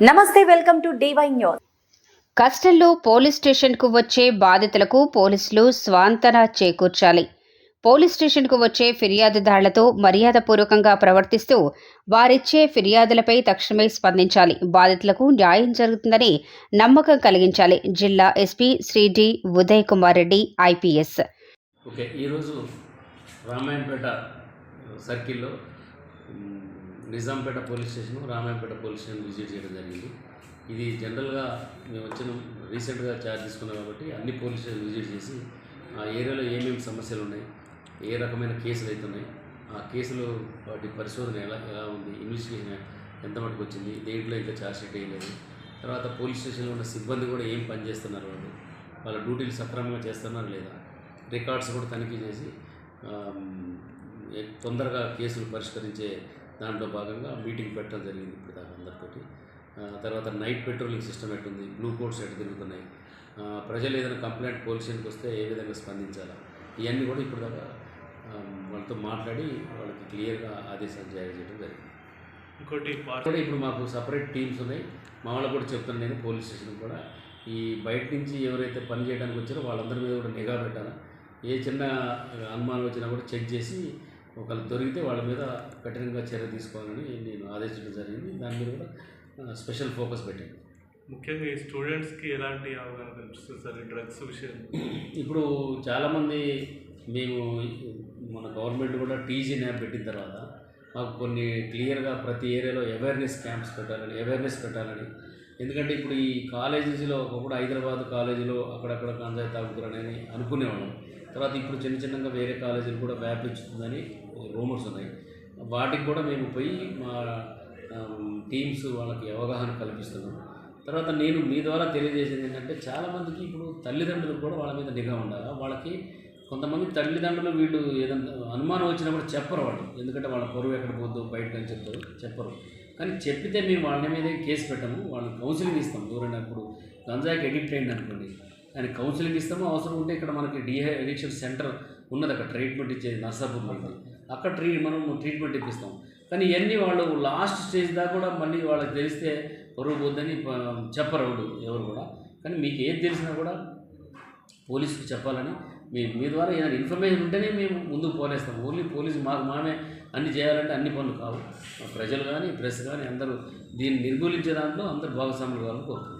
నమస్తే welcome to DY news కష్టంలో police స్టేషన్కు వచ్చే బాధితులకు పోలీసులు స్వాంతన చేకూర్చాలి. పోలీస్ స్టేషన్కు వచ్చే ఫిర్యాదుదారులతో మర్యాదపూర్వకంగా ప్రవర్తిస్తూ వారిచ్చే ఫిర్యాదులపై తక్షణమే స్పందించాలి. బాధితులకు న్యాయం జరుగుతుందని నమ్మకం కలిగించాలి. జిల్లా SP Shri D Uday Kumar Reddy IPS. Okay ఈరోజు రామాయంపేట సర్కిల్లో Nizampet police station Ramayampet police station visit చేయడం జరిగింది. ఇది జనరల్గా మేము వచ్చిన రీసెంట్గా ఛార్జ్ తీసుకున్నాం కాబట్టి అన్ని పోలీస్ స్టేషన్ విజిట్ చేసి ఆ ఏరియాలో ఏమేమి సమస్యలు ఉన్నాయి ఏ రకమైన కేసులు అవుతున్నాయి ఆ కేసులు వాటి పరిశోధన ఎలా ఎలా ఉంది ఇన్వెస్టిగేషన్ ఎంత మటుకు వచ్చింది దేంట్లో ఇంకా ఛార్జ్ షీట్ వేయలేదు తర్వాత పోలీస్ స్టేషన్లో ఉన్న సిబ్బంది కూడా ఏం పని చేస్తున్నారు వాళ్ళు వాళ్ళ డ్యూటీలు సక్రమంగా చేస్తున్నారు లేదా రికార్డ్స్ కూడా తనిఖీ చేసి తొందరగా కేసులు పరిష్కరించే దాంట్లో భాగంగా మీటింగ్ పెట్టడం జరిగింది ఇప్పుడు దాకా అందరితోటి. తర్వాత నైట్ పెట్రోలింగ్ సిస్టమ్ ఎట్టుంది బ్లూ కోడ్స్ ఎటు తిరుగుతున్నాయి ప్రజలు ఏదైనా కంప్లైంట్ పోలీస్ స్టేషన్కి వస్తే ఏ విధంగా స్పందించాలా? ఇవన్నీ కూడా ఇప్పుడు దాకా వాళ్ళతో మాట్లాడి వాళ్ళకి క్లియర్గా ఆదేశాలు జారీ చేయడం జరిగింది. ఇంకోటి కూడా ఇప్పుడు మాకు సపరేట్ టీమ్స్ ఉన్నాయి. మా వాళ్ళకు కూడా చెప్తాను నేను పోలీస్ స్టేషన్ కూడా. ఈ బయట నుంచి ఎవరైతే పని చేయడానికి వచ్చారో వాళ్ళందరి మీద కూడా నిఘా పెట్టాలి? ఏ చిన్న అనుమానం వచ్చినా కూడా చెక్ చేసి ఒకళ్ళు దొరికితే వాళ్ళ మీద కఠినంగా చర్య తీసుకోవాలని నేను ఆదేశించడం జరిగింది. దాని మీద కూడా స్పెషల్ ఫోకస్ పెట్టాను. ముఖ్యంగా ఈ స్టూడెంట్స్కి ఎలాంటి అవగాహన కనిపిస్తుంది సార్ ఈ డ్రగ్స్ విషయం ఇప్పుడు చాలామంది మేము మన గవర్నమెంట్ కూడా టీజీ న్యాప్ పెట్టిన తర్వాత మాకు కొన్ని క్లియర్గా ప్రతి ఏరియాలో అవేర్నెస్ క్యాంప్స్ పెట్టాలని అవేర్నెస్ పెట్టాలని ఎందుకంటే ఇప్పుడు ఈ కాలేజెస్లో ఒకప్పుడు హైదరాబాద్ కాలేజీలో అక్కడక్కడ గంజాయి తాగుతారని అనుకునేవాళ్ళం. తర్వాత ఇప్పుడు చిన్న చిన్నగా వేరే కాలేజీలు కూడా వ్యాపించుతుందని రూమర్స్ ఉన్నాయి. వాటికి కూడా మేము పోయి మా టీమ్స్ వాళ్ళకి అవగాహన కల్పిస్తున్నాం. తర్వాత నేను మీ ద్వారా తెలియజేసేది ఏంటంటే చాలామందికి ఇప్పుడు తల్లిదండ్రులు కూడా వాళ్ళ మీద నిఘా ఉండాలి? వాళ్ళకి కొంతమంది తల్లిదండ్రులు వీళ్ళు ఏదైనా అనుమానం వచ్చినప్పుడు చెప్పరు వాళ్ళు. ఎందుకంటే వాళ్ళ పొరుగు ఎక్కడ పోద్దు బయటకు అని చెప్తారు చెప్పరు. కానీ చెప్పితే మేము వాళ్ళ మీద కేసు పెట్టము వాళ్ళని కౌన్సిలింగ్ ఇస్తాం ఎవరైనా ఇప్పుడు గంజాయికి ఎడిక్ట్ అయింది అనుకోండి ఆయన కౌన్సిలింగ్ ఇస్తాము. అవసరం ఉంటే ఇక్కడ మనకి డిహై అడిక్షన్ సెంటర్ ఉన్నది అక్కడ ట్రీట్మెంట్ ఇచ్చేది నర్సాపూర్లో ఉంది అక్కడ ట్రీ మనం ట్రీట్మెంట్ ఇప్పిస్తాం. కానీ ఇవన్నీ వాళ్ళు లాస్ట్ స్టేజ్ దాకా కూడా మళ్ళీ వాళ్ళకి తెలిస్తే పొరుగు పోద్దని చెప్పరు ఎవరు కూడా. కానీ మీకు ఏది తెలిసినా కూడా పోలీసుకి చెప్పాలని మీ మీ ద్వారా ఏదైనా ఇన్ఫర్మేషన్ ఉంటేనే మేము ముందుకు పోలేస్తాం ఓన్లీ పోలీసు మాకు మామే అన్ని చేయాలంటే అన్ని పనులు కావు. ప్రజలు కానీ ప్రెస్ కానీ అందరూ దీన్ని నిర్మూలించే దాంట్లో అందరూ భాగస్వాములు కావాలని కోరుతున్నాం.